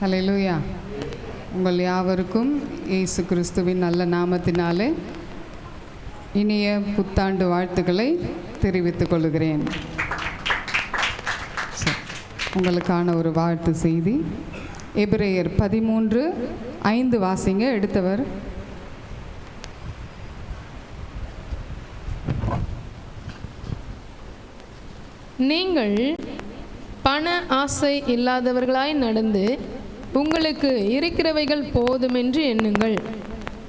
Hallelujah உங்கள் யாவருக்கும் இயேசு கிறிஸ்துவின் நல்ல நாமத்தினாலே இனிய புத்தாண்டு வாழ்த்துக்களை தெரிவித்துக் கொள்கிறேன். உங்களுக்கான ஒரு வாழ்த்து செய்தி. எபிரேயர் பதிமூன்று ஐந்து வாசிங்க எடுத்தவர். நீங்கள் பண ஆசை இல்லாதவர்களாய் நடந்து உங்களுக்கு இருக்கிறவைகள் போதுமென்று எண்ணுங்கள்.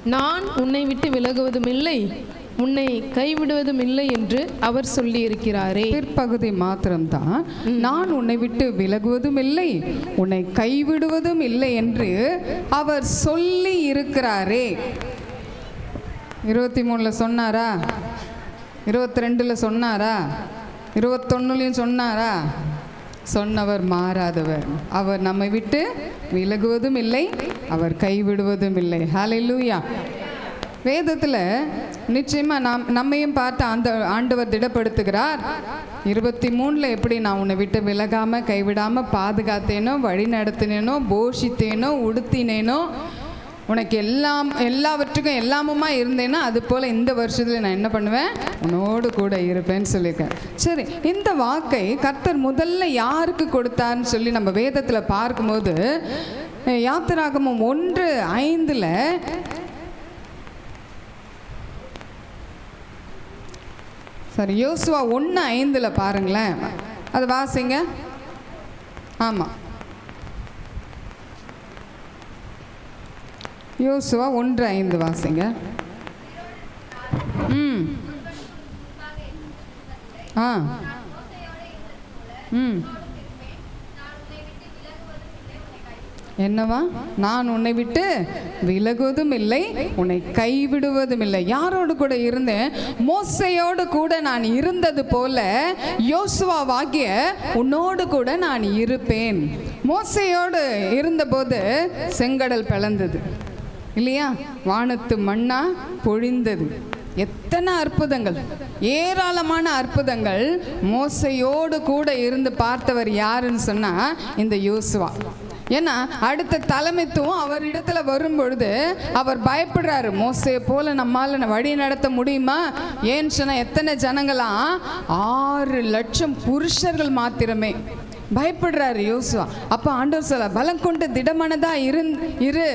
நான் உன்னை விட்டு விலகுவதும் இல்லை உன்னை கைவிடுவதும் இல்லை என்று அவர் சொல்லியிருக்கிறாரே. பிற்பகுதி மாத்திரம்தான். நான் உன்னை விட்டு விலகுவதும் இல்லை உன்னை கைவிடுவதும் இல்லை என்று அவர் சொல்லி இருக்கிறாரே இருபத்தி மூணில் சொன்னாரா? இருபத்தி ரெண்டில் சொன்னாரா? இருபத்தொன்னுலையும் சொன்னாரா? சொன்னவர் மாறாதவர். அவர் நம்மை விட்டு விலகுவதும் இல்லை அவர் கைவிடுவதும் இல்லை. ஹalleluya வேதத்தில் நிச்சயமாக நாம் நம்மையும் பார்த்து அந்த ஆண்டவர் திடப்படுத்துகிறார். இருபத்தி மூணில் எப்படி நான் உன்னை விட்டு விலகாமல் கைவிடாமல் பாதுகாத்தேனோ வழி நடத்தினேனோ போஷித்தேனோ உடுத்தினேனோ உனக்கு எல்லாம் எல்லாவற்றுக்கும் எல்லாமுமா இருந்தேன்னா அது போல் இந்த வருஷத்தில் நான் என்ன பண்ணுவேன்? உன்னோடு கூட இருப்பேன்னு சொல்லியிருக்கேன். சரி இந்த வாக்கை கர்த்தர் முதல்ல யாருக்கு கொடுத்தான்னு சொல்லி நம்ம வேதத்தில் பார்க்கும்போது யாத்திராகமம் ஒன்று ஐந்தில் சரி யோசுவா ஒன்று ஐந்தில் பாருங்களேன். அது வாசிங்க. ஆமாம் யோசுவா ஒன்று ஐந்து வாசிங்க. ம். ஆ. ம். என்னவா? நான் உன்னை விட்டு விலகுவதும் இல்லை உன்னை கைவிடுவதும் இல்லை. யாரோடு கூட இருந்தேன்? மோசையோடு கூட நான் இருந்தது போல யோசுவாவாகிய உன்னோடு கூட நான் இருப்பேன். மோசையோடு இருந்தபோது செங்கடல் பிளந்தது. இல்லையா? வானத்து மண்ணா பொழிந்தது. எத்தனை அற்புதங்கள். ஏராளமான அற்புதங்கள் மோசையோடு கூட இருந்து பார்த்தவர் யாருன்னு சொன்னால் இந்த யோசுவா. ஏன்னா அடுத்த தலைமைத்துவம் அவர் இடத்துல வரும் பொழுது அவர் பயப்படுறாரு மோசையை போல நம்மால் வழி நடத்த முடியுமா? ஏன்னு சொன்னால் எத்தனை ஜனங்களாம் ஆறு லட்சம் புருஷர்கள் மாத்திரமே. பயப்படுறாரு யோசுவா. அப்போ ஆண்டவர் சொல்ல பலம் கொண்டு திடமனதாக இருந் இரு.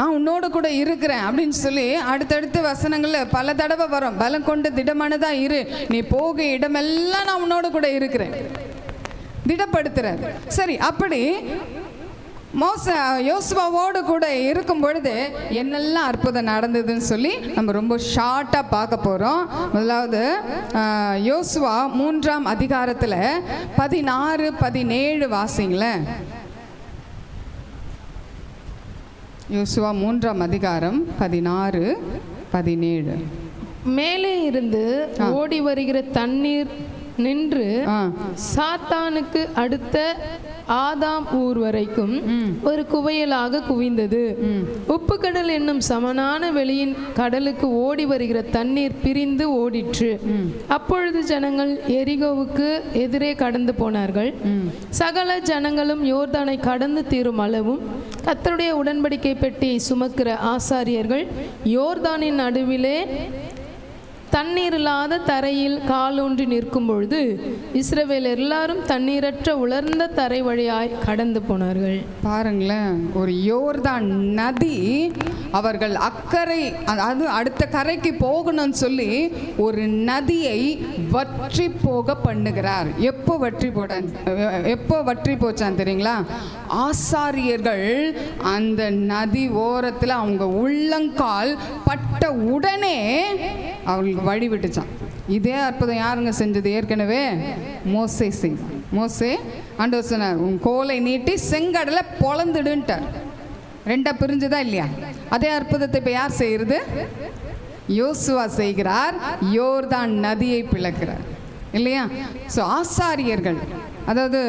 நான் உன்னோட கூட இருக்கிறேன் அப்படின்னு சொல்லி அடுத்தடுத்த வசனங்களில் பல தடவை வரும். பலம் கொண்டு திடமானதாக இரு. நீ போக இடமெல்லாம் நான் உன்னோட கூட இருக்கிறேன். திடப்படுத்துறாரு. சரி அப்படி மோச யோசுவாவோடு கூட இருக்கும் பொழுது என்னெல்லாம் அற்புதம் நடந்ததுன்னு சொல்லி நம்ம ரொம்ப ஷார்ட்டாக பார்க்க போகிறோம் முதலாவது யோசுவா மூன்றாம் அதிகாரத்தில் பதினாறு பதினேழு வாசிங்களேன். யோசுவா மூன்றாம் அதிகாரம் பதினாறு பதினேழு. மேலே இருந்து ஓடி வருகிற தண்ணீர் நின்று சாத்தானுக்கு அடுத்த ஆதாம் ஊர் வரைக்கும் ஒரு குவையலாக குவிந்தது. உப்பு கடல் என்னும் சமனான வெளியின் கடலுக்கு ஓடி வருகிற தண்ணீர் பிரிந்து ஓடிற்று. அப்பொழுது ஜனங்கள் எரிகோவுக்கு எதிரே கடந்து போனார்கள். சகல ஜனங்களும் யோர்தானை கடந்து தீரும் அளவும் கர்த்தருடைய உடன்படிக்கை பெட்டியை சுமக்கிற ஆசாரியர்கள் யோர்தானின் நடுவிலே தண்ணீர் இல்லாத தரையில் காலூன்றி நிற்கும் பொழுது இஸ்ரவேல் எல்லாரும் தண்ணீரற்ற உலர்ந்த தரை வழியாய் கடந்து போனார்கள். பாருங்களேன் ஒரு யோர்தான் நதி அவர்கள் அக்கறை அதாவது அடுத்த கரைக்கு போகணும்னு சொல்லி ஒரு நதியை வற்றி போக பண்ணுகிறார். எப்போ வற்றி போட எப்போ வற்றி போச்சான் தெரியுங்களா? ஆசாரியர்கள் அந்த நதி ஓரத்தில் அவங்க உள்ளங்கால் பட்ட உடனே அவளுக்கு வழி விட்டுச்சான். இதே அற்புதம் யாருங்க செஞ்சது? ஏற்கனவே மோசே செய்தான் மோசே ஆண்டவர் சொன்னார் உன் கோலை நீட்டி செங்கடலை பொழந்துடுன்ட்டார். ரெண்டா பிரிஞ்சுதா இல்லையா? அதே அற்புதத்தை இப்போ யார் செய்கிறது யோசுவா செய்கிறார் யோர்தான் நதியை பிளக்கிறார். இல்லையா? ஸோ ஆசாரியர்கள் அதாவது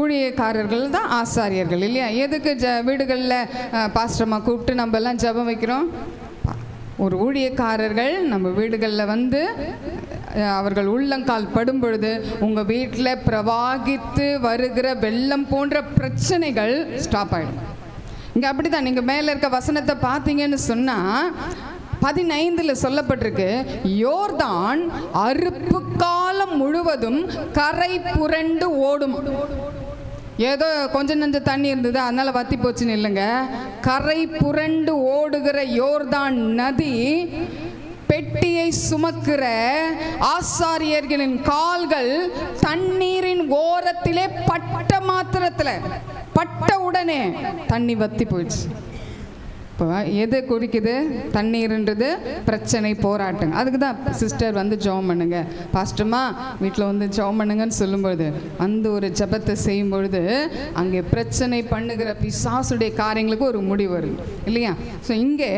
ஊழியக்காரர்கள் தான் ஆசாரியர்கள் இல்லையா? எதுக்கு ஜ வீடுகளில் பாஸ்டர்மா கூப்பிட்டு நம்ம எல்லாம் ஜெபம் வைக்கிறோம்? ஒரு ஊழியக்காரர்கள் நம்ம வீடுகளில் வந்து அவர்கள் உள்ளங்கால் படும் பொழுது உங்கள் வீட்டில் பிரவாகித்து வருகிற வெள்ளம் போன்ற பிரச்சனைகள் ஸ்டாப் ஆகிடும் இங்கே அப்படிதான் நீங்கள் மேலே இருக்க வசனத்தை பார்த்தீங்கன்னு சொன்னால் பதினைந்தில் சொல்லப்பட்டிருக்கு யோர்தான் அறுப்பு காலம் முழுவதும் கரை புரண்டு ஓடும். ஏதோ கொஞ்சம் நஞ்ச தண்ணி இருந்தது அதனால வத்தி போச்சுன்னு இல்லைங்க. கரை புரண்டு ஓடுகிற யோர்தான் நதி பெட்டியை சுமக்கிற ஆசாரியர்களின் கால்கள் தண்ணீரின் ஓரத்திலே பட்ட மாத்திரத்தில் பட்ட உடனே தண்ணி வத்தி போயிடுச்சு. இப்போ எது குறிக்குது? தண்ணீர்ன்றது பிரச்சனை போராட்டம். அதுக்கு தான் சிஸ்டர் வந்து ஜெபம் பண்ணுங்க. பாஸ்டமா வீட்டில் வந்து ஜெபம் பண்ணுங்கன்னு சொல்லும்பொழுது அந்த ஒரு ஜெபத்தை செய்யும் பொழுது அங்கே பிரச்சனை பண்ணுகிற பிசாசுடைய காரியங்களுக்கு ஒரு முடிவு வரும். இல்லையா? ஸோ இங்கே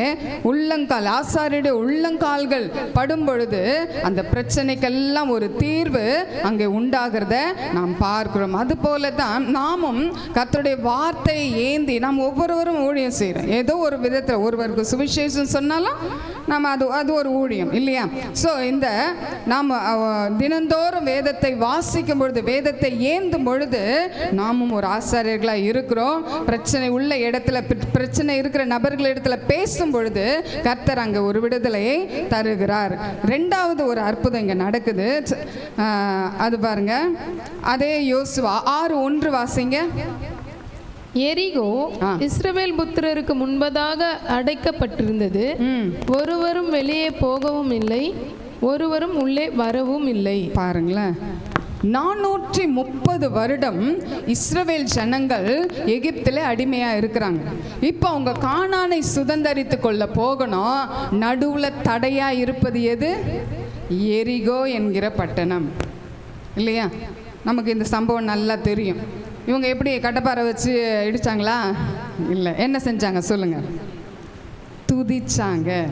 உள்ளங்கால் ஆசாரியுடைய உள்ளங்கால்கள் படும் பொழுது அந்த பிரச்சனைக்கெல்லாம் ஒரு தீர்வு அங்கே உண்டாகிறத நாம் பார்க்கிறோம். அது போல தான் நாமும் கத்தருடைய வார்த்தையை ஏந்தி நாம் ஒவ்வொருவரும் ஊழியம் செய்கிறோம். ஏதோ ஒரு விதத்தில் ஒருவருக்கு சுவிசேஷம் சொன்னாலும் நாம் அது அது ஒரு ஊழியம் இல்லையா? ஸோ இந்த நாம் தினந்தோறும் வேதத்தை வாசிக்கும் பொழுது வேதத்தை ஏந்தும் பொழுது நாமும் ஒரு ஆசாரியர்களாக இருக்கிறோம். பிரச்சனை உள்ள இடத்துல பிரச்சனை இருக்கிற நபர்கள் இடத்துல பேசும் பொழுது கர்த்தர் அங்கே ஒரு விடுதலையை தருகிறார். ரெண்டாவது ஒரு அற்புதம் இங்கே நடக்குது. அது பாருங்க. அதே யோசுவா ஆறு ஒன்று வாசிங்க. எரிகோ. இஸ்ரவேல் புத்திரருக்கு முன்பதாக அடைக்கப்பட்டிருந்தது. ஒருவரும் வெளியே போகவும் இல்லை ஒருவரும் உள்ளே வரவும் இல்லை. பாருங்களேன். நானூற்றி முப்பது வருடம் இஸ்ரவேல் ஜனங்கள் எகிப்தில் அடிமையாக இருக்கிறாங்க. இப்போ அவங்க கானானை சுதந்தரித்து கொள்ள போகணும். நடுவில் தடையாக இருப்பது எது? எரிகோ என்கிற பட்டணம். இல்லையா? நமக்கு இந்த சம்பவம் நல்லா தெரியும். இவங்க எப்படி கட்டப்பாறை வச்சு இடித்தாங்களா இல்லை என்ன செஞ்சாங்க? சொல்லுங்கள் துதிச்சாங்க.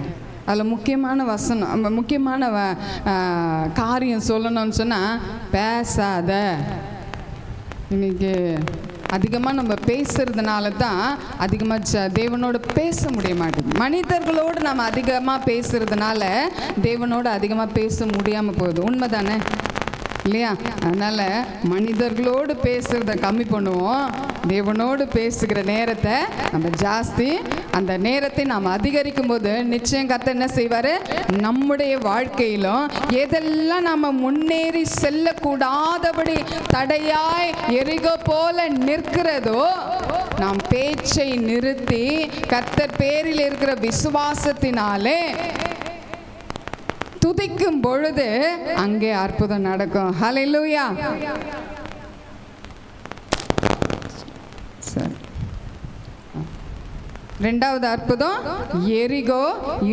அதில் முக்கியமான வசனம் முக்கியமான வ- காரியம் சொல்லணும்னு சொன்னால் பேசாத. இன்னைக்கு அதிகமாக நம்ம பேசுறதுனால தான் அதிகமாக தேவனோடு பேச முடிய மாட்டேங்குது. மனிதர்களோடு நம்ம அதிகமாக பேசுறதுனால தேவனோடு அதிகமாக பேச முடியாமல் போகுது. உண்மை தானே இல்லையா? அதனால் மனிதர்களோடு பேசுகிறத கம்மி பண்ணுவோம். தேவனோடு பேசுகிற நேரத்தை நம்ம ஜாஸ்தி. அந்த நேரத்தை நாம் அதிகரிக்கும் போது நிச்சயம் கத்த என்ன செய்வார்? நம்முடைய வாழ்க்கையிலும் எதெல்லாம் நம்ம முன்னேறி செல்லக்கூடாதபடி தடையாய் எரிக போல நிற்கிறதோ நாம் பேச்சை நிறுத்தி கத்தர் பேரில் இருக்கிற விசுவாசத்தினாலே துதிக்கும் பொழுது அங்கே அற்புதம் நடக்கும். ஹalleluya சரி ரெண்டாவது அற்புதம் எரிகோ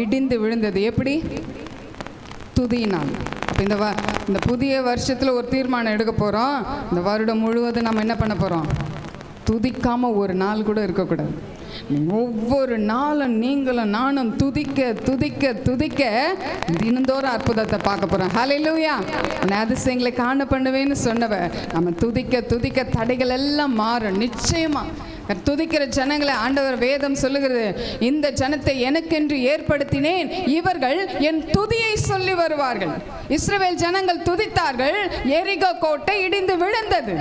இடிந்து விழுந்தது. எப்படி? துதியினால். இந்த வ இந்த புதிய வருஷத்தில் ஒரு தீர்மானம் எடுக்க போகிறோம் இந்த வருடம் முழுவதும் நம்ம என்ன பண்ண போகிறோம் துதிக்காமல் ஒரு நாள் கூட இருக்கக்கூடாது. ஒவ்வொரு நாளும் நீங்களும் நானும் துதிக்க துதிக்க துதிக்க தினந்தோறும் அற்புதத்தை பார்க்க போகிறோம் ஹalleluya உன்னை அதிசயங்களை காண பண்ணுவேன்னு சொன்னவ நம்ம துதிக்க துதிக்க தடைகள் எல்லாம் மாறும். நிச்சயமாக துதிக்கிற ஜனங்களை ஆண்டவர் வேதம் சொல்லுகிறது. இந்த ஜனத்தை எனக்கென்று ஏற்படுத்தினேன். இவர்கள் என் துதியை சொல்லி வருவார்கள். இஸ்ரவேல் ஜனங்கள் துதித்தார்கள். எரிகோ கோட்டை இடிந்து விழுந்தது.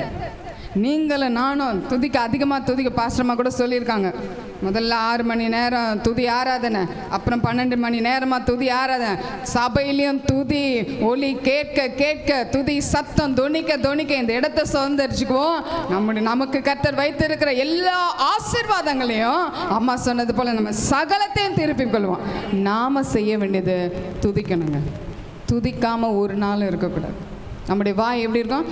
நீங்களும் நானும் துதிக்க அதிகமாக துதிக்க பாஸ்டமா கூட சொல்லியிருக்காங்க. முதல்ல ஆறு மணி நேரம் துதி ஆராதனை அப்புறம் பன்னெண்டு மணி நேரமாக துதி ஆராதனை. சபையிலையும் துதி ஒலி கேட்க கேட்க துதி சத்தம் துணிக்க தொனிக்க இந்த இடத்த சுதந்திரிச்சுக்குவோம். நம்முடைய நமக்கு கத்தர் வைத்திருக்கிற எல்லா ஆசீர்வாதங்களையும் அம்மா சொன்னது போல் நம்ம சகலத்தையும் திருப்பிக் கொள்வோம். நாம் செய்ய வேண்டியது துதிக்கணுங்க. துதிக்காமல் ஒரு நாளும் இருக்கக்கூடாது. நம்முடைய வாய் எப்படி இருக்கும்?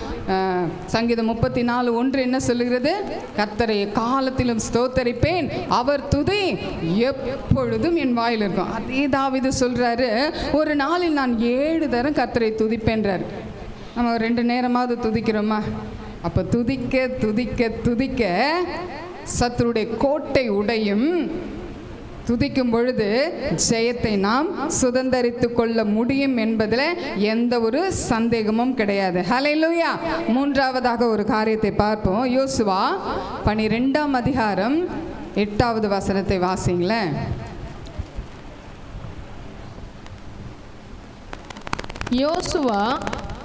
சங்கீதம் முப்பத்தி நாலு ஒன்று என்ன சொல்லுகிறது? கர்த்தரை காலத்திலும் ஸ்தோத்தரிப்பேன் அவர் துதி எப்பொழுதும் என் வாயில் இருக்கும். அதே தாவிது சொல்கிறாரு ஒரு நாளில் நான் ஏழு தரம் கத்தரை துதிப்பேன்றார். நம்ம ரெண்டு நேரமாவது துதிக்கிறோமா? அப்போ துதிக்க துதிக்க துதிக்க சத்துருடைய கோட்டை உடையும் துதிக்கும் பொழுது ஜெயத்தை நாம் சுதந்தரித்து கொள்ள முடியும் என்பதில் எந்த ஒரு சந்தேகமும் கிடையாது. ஹalleluya மூன்றாவதாக ஒரு காரியத்தை பார்ப்போம். யோசுவா பனிரெண்டாம் அதிகாரம் எட்டாவது வசனத்தை வாசிங்களேன். யோசுவா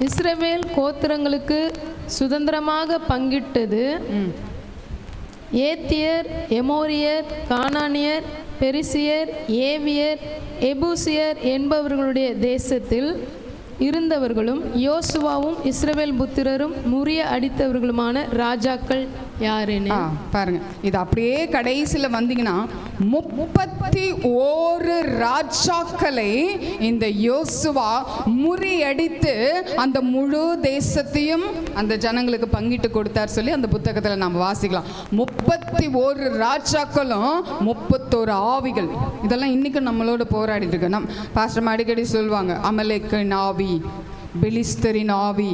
இஸ்ரவேல் கோத்திரங்களுக்கு சுதந்திரமாக பங்கிட்டது. ஏத்தியர் எமோரியர் கானானியர் பெரிசியர் ஏவியர் எபூசியர் என்பவர்களுடைய தேசத்தில் இருந்தவர்களும் யோசுவாவும் இஸ்ரவேல் புத்திரரும் முறிய அடித்தவர்களுமான ராஜாக்கள் யாருன்னு? பாருங்க. இது அப்படியே கடைசியில் வந்தீங்கன்னா முப்பத்தி ஓரு ராஜாக்களை இந்த யோசுவா முறியடித்து அந்த முழு தேசத்தையும் அந்த ஜனங்களுக்கு பங்கிட்டு கொடுத்தார் சொல்லி அந்த புத்தகத்தில் நாம் வாசிக்கலாம். முப்பத்தி ஓரு ராஜாக்களும் முப்பத்தோரு ஆவிகள். இதெல்லாம் இன்றைக்கும் நம்மளோட போராடிட்டு இருக்கு. நம் பாஸ்டம் அடிக்கடி சொல்லுவாங்க அமலேக்கின் ஆவி பெலிஸ்தரின் ஆவி.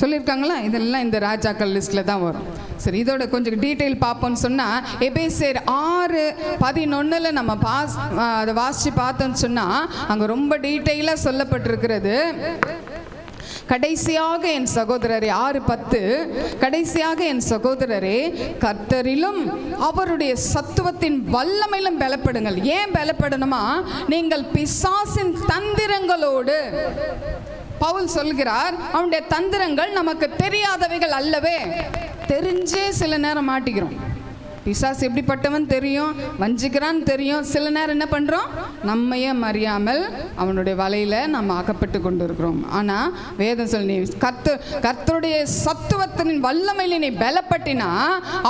சொல்லியிருக்காங்களா? இதெல்லாம் இந்த ராஜாக்கள் லிஸ்ட்டில் தான் வரும். சரி இதோட கொஞ்சம் டீட்டெயில் பார்ப்போம்னு சொன்னால் எபேசேர் ஆறு பதினொன்றில் நம்ம பாஸ் அதை வாசித்து பார்த்தோம்னு சொன்னால் அங்கே ரொம்ப டீட்டெயிலாக சொல்லப்பட்டிருக்கிறது. கடைசியாக என் சகோதரரே ஆறு பத்து. கடைசியாக என் சகோதரரே கர்த்தரிலும் அவருடைய சத்துவத்தின் வல்லமையிலும் பலப்படுங்கள். ஏன் பலப்படணுமா? நீங்கள் பிசாசின் தந்திரங்களோடு. பவுல் சொல்கிறார் அவனுடைய தந்திரங்கள் நமக்கு தெரியாதவைகள் அல்லவே. தெரிஞ்சே சில நேரம் மாட்டிக்கிறோம். பிசாசு எப்படிப்பட்டவன் தெரியும்? வஞ்சிக்கிறான்னு தெரியும். சில நேரம் என்ன பண்ணுறோம் நம்மையே மறியாமல் அவனுடைய வலையில் நம்ம அகப்பட்டு கொண்டு இருக்கிறோம் ஆனால் வேதம் சொல்லி நீ கத்து கர்த்தருடைய சத்துவத்தின் வல்லமையில் நீ பலப்பட்டினா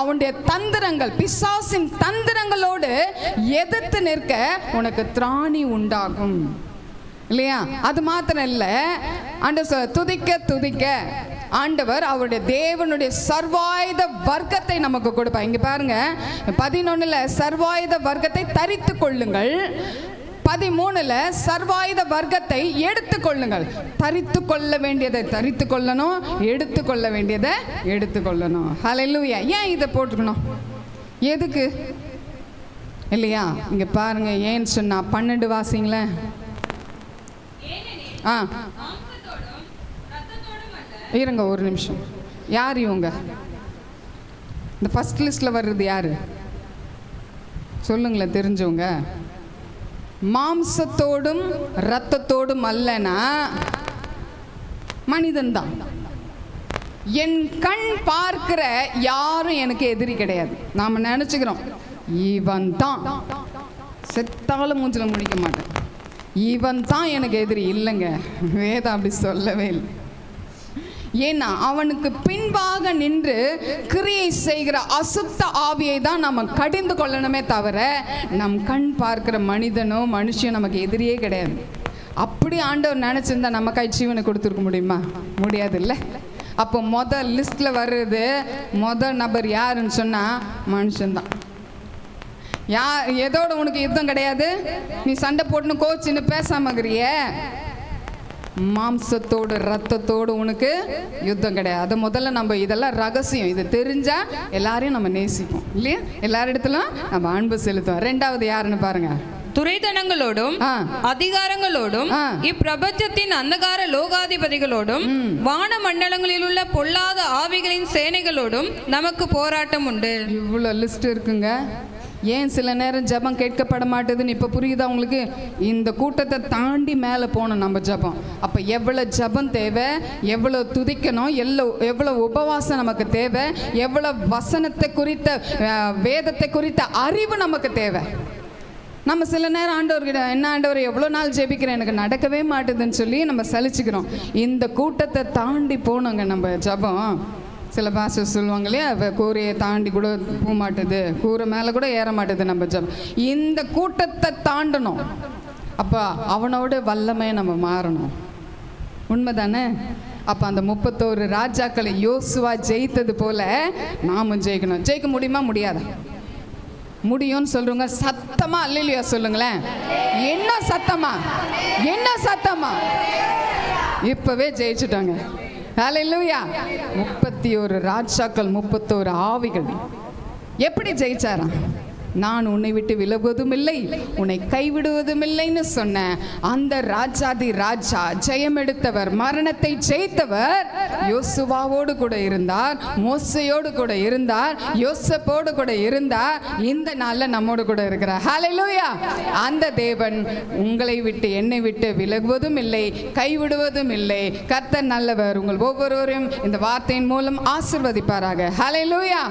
அவனுடைய தந்திரங்கள் பிசாசின் தந்திரங்களோடு எதிர்த்து நிற்க உனக்கு திராணி உண்டாகும். இல்லையா? அது மாத்திரம் இல்லை. ஆண்டவர் துதிக்க துதிக்க ஆண்டவர் அவருடைய தேவனுடைய சர்வாயுத வர்க்கத்தை நமக்கு கொடுப்பார். இங்க பாருங்க பதினொன்னுல சர்வாயுத வர்க்கத்தை தரித்து கொள்ளுங்கள். பதிமூணுல சர்வாயுத வர்க்கத்தை எடுத்து கொள்ளுங்கள். தரித்து கொள்ள வேண்டியதை தரித்து கொள்ளணும் எடுத்து கொள்ள வேண்டியதை எடுத்து கொள்ளணும். ஏன் இதை போட்டுக்கணும்? எதுக்கு? இல்லையா? இங்க பாருங்க ஏன்னு சொன்னா பன்னெண்டு வாசிங்களேன். ஆ. இருங்க ஒரு நிமிஷம். யார் இவங்க? இந்த ஃபஸ்ட் லிஸ்ட்டில் வர்றது யார்? சொல்லுங்களேன் தெரிஞ்சவங்க. மாம்சத்தோடும் ரத்தத்தோடும் அல்லனா மனிதன்தான். என் கண் பார்க்கிற யாரும் எனக்கு எதிரி கிடையாது. நாம் நினச்சிக்கிறோம் இவன் தான் செத்தாலும் மூஞ்சில முடிக்க மாட்டேன். இவன் தான் எனக்கு எதிரி. இல்லைங்க வேதம் அப்படி சொல்லவே இல்லை. ஏன்னா அவனுக்கு பின்பாக நின்று கிரியை செய்கிற அசுத்த ஆவியை தான் நம்ம கடிந்து கொள்ளணுமே தவிர நம் கண் பார்க்கிற மனிதனோ மனுஷன் நமக்கு எதிரியே கிடையாது. அப்படி ஆண்டவர் நினச்சிருந்தா நம்ம கை ஜீவனை கொடுத்துருக்க முடியுமா? முடியாது இல்லை அப்போ மொதல் லிஸ்ட்டில் வர்றது மொதல் நபர் யாருன்னு சொன்னால் மனுஷன்தான் யா எதோட உனக்கு யுத்தம் கிடையாது? நீ சண்டை போட்டுன்னு கோச்சின்னு பேசாம மாம்சத்தோடு ரத்தத்தோடு உனக்கு யுத்தம் கிடையாது. அது முதல்ல நம்ம இதெல்லாம் ரகசியம். இது தெரிஞ்சா எல்லாரையும் நம்ம நேசிப்போம். இல்லையா? எல்லாரிடத்திலும் நம்ம அன்பு செலுத்துவோம். ரெண்டாவது யாருன்னு பாருங்க. துரைதனங்களோடும் ஆ. அதிகாரங்களோடும். இப்பிரபஞ்சத்தின் அந்தகார லோகாதிபதிகளோடும் வான மண்டலங்களில் உள்ள பொல்லாத ஆவிகளின் சேனைகளோடும் நமக்கு போராட்டம் உண்டு இவ்வளோ லிஸ்ட் இருக்குங்க. ஏன் சில நேரம் ஜெபம் கேட்கப்பட மாட்டேதுன்னு இப்போ புரியுதா உங்களுக்கு? இந்த கூட்டத்தை தாண்டி மேலே போகணும் நம்ம ஜெபம். அப்போ எவ்வளோ ஜெபம் தேவை? எவ்வளோ துதிக்கணும்? எவ்வளோ எவ்வளோ உபவாசம் நமக்கு தேவை? எவ்வளோ வசனத்தை குறித்த வேதத்தை குறித்த அறிவு நமக்கு தேவை? நம்ம சில நேரம் ஆண்டவர்கிட்ட என்ன ஆண்டவர் எவ்வளோ நாள் ஜெபிக்கிறேன்? எனக்கு நடக்கவே மாட்டுதுன்னு சொல்லி நம்ம சலிச்சுக்கிறோம். இந்த கூட்டத்தை தாண்டி போனோங்க நம்ம ஜெபம். சில பாஸ்டர் சொல்லுவாங்க இல்லையா? கூரையை தாண்டி கூட போக மாட்டுது. கூரை மேலே கூட ஏற மாட்டுது நம்ம ஜெபம் இந்த கூட்டத்தை தாண்டணும். அப்போ அவனோட வல்லமையை நம்ம மாறணும். உண்மை தானே அப்போ அந்த முப்பத்தோரு ராஜாக்களை யோசுவா ஜெயித்தது போல நாமும் ஜெயிக்கணும். ஜெயிக்க முடியுமா? முடியாதா? முடியும்னு சொல்றவங்க சத்தமா அல்லையா சொல்லுங்களேன். என்ன சத்தமா? என்ன சத்தமா? இப்பவே ஜெயிச்சுட்டாங்க. ஹலெல்லூயா முப்பத்தி ஒரு ராஜாக்கள் முப்பத்தோரு ஆவிகள். எப்படி ஜெயிச்சாராம்? நான் உன்னை விட்டு விலகுவதும் இல்லை உன்னை கைவிடுவதும் இல்லைன்னு சொன்ன அந்த ராஜாதி ராஜா ஜெயம் எடுத்தவர் மரணத்தை ஜெயித்தவர் யோசுவாவோடு கூட இருந்தார் மோசையோடு கூட இருந்தார் யோசப்போடு கூட இருந்தார். இந்த நாளில் நம்மோடு கூட இருக்கிறார். ஹalleluya அந்த தேவன் உங்களை விட்டு என்னை விட்டு விலகுவதும் இல்லை கைவிடுவதும் இல்லை கர்த்தர் நல்லவர் உங்கள் ஒவ்வொருவரையும் இந்த வார்த்தையின் மூலம் ஆசிர்வதிப்பாராக. ஹalleluya